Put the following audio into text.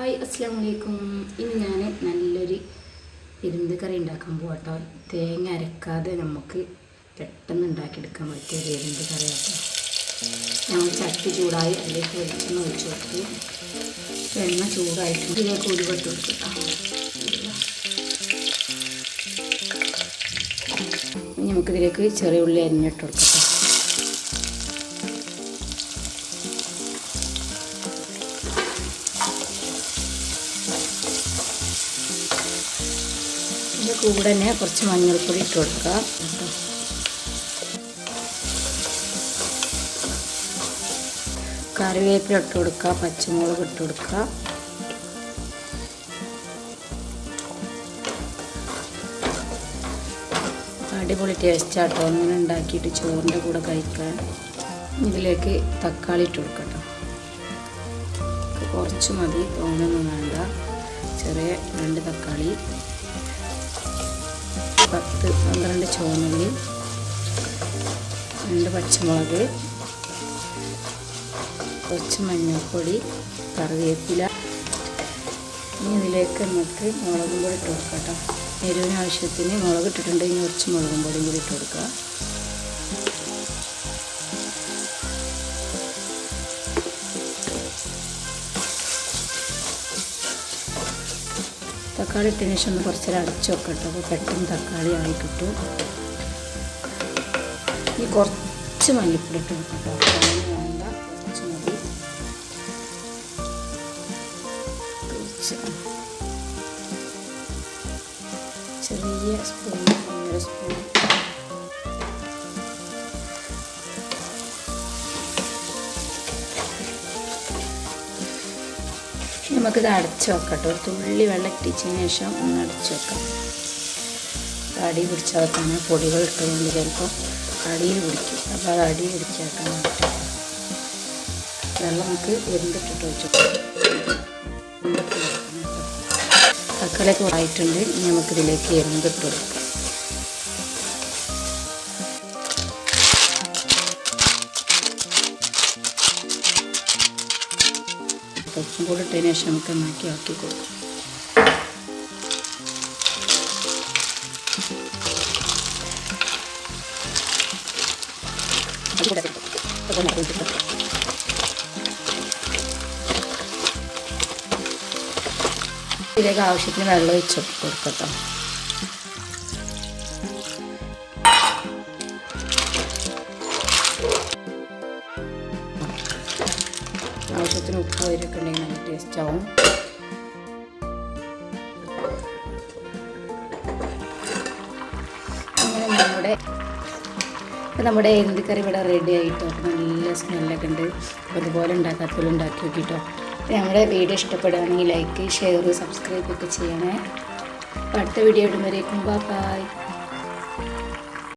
Hi അസ്സാം വലൈക്കും ഇന്ന് ഞാൻ നല്ലൊരു ഇരുമ്പ് കറി ഉണ്ടാക്കാൻ പോകട്ടോ തേങ്ങ അരക്കാതെ നമുക്ക് പെട്ടെന്ന് ഉണ്ടാക്കിയെടുക്കാൻ പറ്റിയ ഒരു ഇരുമ്പ് കറി കേട്ടോ ഞങ്ങൾ ചട്ടി ചൂടായി അതിലേക്ക് വെളിച്ചെണ്ണ ഒഴിച്ചു കൊടുത്തു. എണ്ണ ചൂടായിട്ട് ഇതിലേക്ക് ഉരുവട്ട് കൊടുക്കട്ടോ ഇനി നമുക്കിതിലേക്ക് ചെറിയ ഉള്ളി അരിഞ്ഞിട്ട് കൊടുക്കട്ടോ ഇതിന്റെ കൂടെ തന്നെ കുറച്ച് മഞ്ഞൾപ്പൊടി ഇട്ട് കൊടുക്കുക കേട്ടോ കറിവേപ്പില ഇട്ട് കൊടുക്കുക പച്ചമുളക് ഇട്ട് കൊടുക്കുക അടിപൊളി ടേസ്റ്റാട്ടോ അങ്ങനെ ഉണ്ടാക്കിയിട്ട് ചോറിന്റെ കൂടെ കഴിക്കാൻ. ഇതിലേക്ക് തക്കാളി ഇട്ട് കൊടുക്കട്ടോ. കുറച്ച് മതി തോന്നൊന്നും വേണ്ട. ചെറിയ രണ്ട് തക്കാളി. പത്ത് പന്ത്രണ്ട് ചുവന്നുള്ളി രണ്ട് പച്ചമുളക് കുറച്ച് മഞ്ഞൾപ്പൊടി കറിവേപ്പില. ഇനി ഇതിലേക്ക് നമുക്ക് മുളകും പൊടി ഇട്ട് കൊടുക്കാം എരിവിന് ആവശ്യത്തിന് മുളക് ഇട്ടിട്ടുണ്ടെങ്കിൽ കുറച്ച് മുളകും പൊടിയും കൂടി ഇട്ട് കൊടുക്കുക തക്കാളി ഇട്ടതിന് ശേഷം ഒന്ന് കുറച്ചേരം അടച്ച് വെക്കട്ടോ. അപ്പോൾ പെട്ടെന്ന് തക്കാളി ആയി കിട്ടും. ഇനി കുറച്ച് മല്ലിപ്പൊടി ഇട്ട് കുറച്ച്. ചെറിയ സ്പൂൺ ഒന്നര സ്പൂൺ. നമുക്കിത് അടച്ച് വെക്കട്ടോ. ഒരു തുള്ളി വെള്ളം ഇട്ടിച്ചതിന് ശേഷം ഒന്ന് അടച്ച് വെക്കാം. അടി പിടിച്ച വെക്കാണ് പൊടികൾ ഇട്ടുകൊണ്ട് ചിലപ്പോൾ അടിയിൽ പിടിക്കും. അപ്പോൾ അത് അടി പിടിച്ചേക്കാൻ വേണ്ടിയിട്ട് വെള്ളം നമുക്ക് വെന്തിട്ടിട്ട് വെച്ചു തക്കാളിയൊക്കെ ആയിട്ടുണ്ട്. ഇനി നമുക്കിതിലേക്ക് എന്തിട്ട് കൊടുക്കാം. ഉപ്പും കൂടി ഇട്ടതിന് ശേഷം നമുക്ക് നന്നാക്കി ആക്കി കൊടുക്കും. ഇതിലേക്ക് ആവശ്യത്തിന് വെള്ളം ഒഴിച്ച് കൊടുക്കട്ടോ ആവശ്യത്തിന് ഉപ്പ് വരൊക്കെ ഉണ്ടെങ്കിൽ നല്ല ടേസ്റ്റ് ആവും. അങ്ങനെ നമ്മുടെ ഇപ്പം നമ്മുടെ എന്ത് ഇവിടെ റെഡി ആയിട്ടോ? നല്ല സ്മെല്ലൊക്കെ ഉണ്ട്. അപ്പോൾ ഇതുപോലെ ഉണ്ടാക്കാത്തതിൽ ഉണ്ടാക്കി നോക്കിയിട്ടോ നമ്മുടെ വീഡിയോ ഇഷ്ടപ്പെടുകയാണെങ്കിൽ ലൈക്ക് ഷെയർ സബ്സ്ക്രൈബ് ഒക്കെ ചെയ്യണേ. അടുത്ത വീഡിയോ ഇടുമ്പോഴേക്കും ബൈ